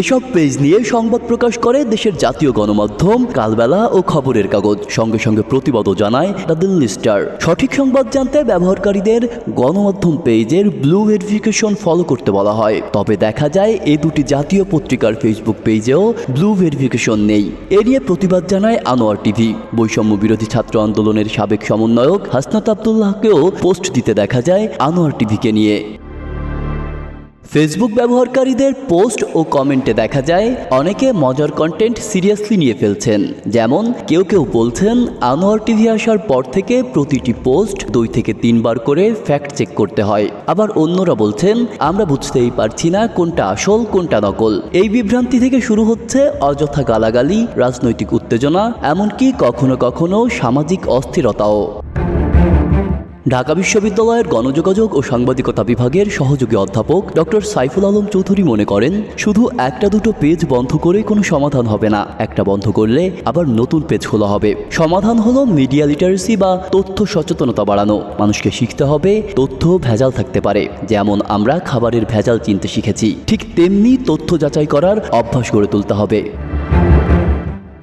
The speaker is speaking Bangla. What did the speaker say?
এসব পেজ নিয়ে সংবাদ প্রকাশ করে দেশের জাতীয় গণমাধ্যম, কালবেলা ও খবরের কাগজ। সঙ্গে সঙ্গে প্রতিবাদও জানায় দ্য দিল্লি স্টার। সঠিক সংবাদ জানতে ব্যবহারকারীদের গণমাধ্যম পেজের ব্লু ভেরিফিকেশন ফলো করতে বলা হয়। তবে দেখা যায়, এ দুটি জাতীয় পত্রিকার ফেসবুক পেজেও ব্লু ভেরিফিকেশন নেই। এ নিয়ে প্রতিবাদ জানায় আনোয়ার টিভি। বৈষম্য বিরোধী ছাত্র আন্দোলনের সাবেক সমন্বয়ক হাসনাত আবদুল্লাহকেও পোস্ট দিতে দেখা যায় আনোয়ার টিভিকে নিয়ে। ফেসবুক ব্যবহারকারীদের পোস্ট ও কমেন্টে দেখা যায়, অনেকে মজার কন্টেন্ট সিরিয়াসলি নিয়ে ফেলছেন। যেমন, কেউ কেউ বলছেন, আনোয়ার টিভি আসার পর থেকে প্রতিটি পোস্ট দুই থেকে তিনবার করে ফ্যাক্ট চেক করতে হয়। আবার অন্যরা বলছেন, আমরা বুঝতেই পারছি না কোনটা আসল, কোনটা নকল। এই বিভ্রান্তি থেকে শুরু হচ্ছে অযথা গালাগালি, রাজনৈতিক উত্তেজনা, এমনকি কখনো কখনো সামাজিক অস্থিরতাও। ঢাকা বিশ্ববিদ্যালয়ের গণযোগাযোগ ও সাংবাদিকতা বিভাগের সহযোগী অধ্যাপক ডক্টর সাইফুল আলম চৌধুরী মনে করেন, শুধু একটা দুটো পেজ বন্ধ করে কোনো সমাধান হবে না, একটা বন্ধ করলে আবার নতুন পেজ খোলা হবে। সমাধান হলো মিডিয়া লিটারেসি বা তথ্য সচেতনতা বাড়ানো। মানুষকে শিখতে হবে তথ্য ভেজাল থাকতে পারে, যেমন আমরা খাবারের ভেজাল চিনতে শিখেছি। ঠিক তেমনি তথ্য যাচাই করার অভ্যাস গড়ে তুলতে হবে।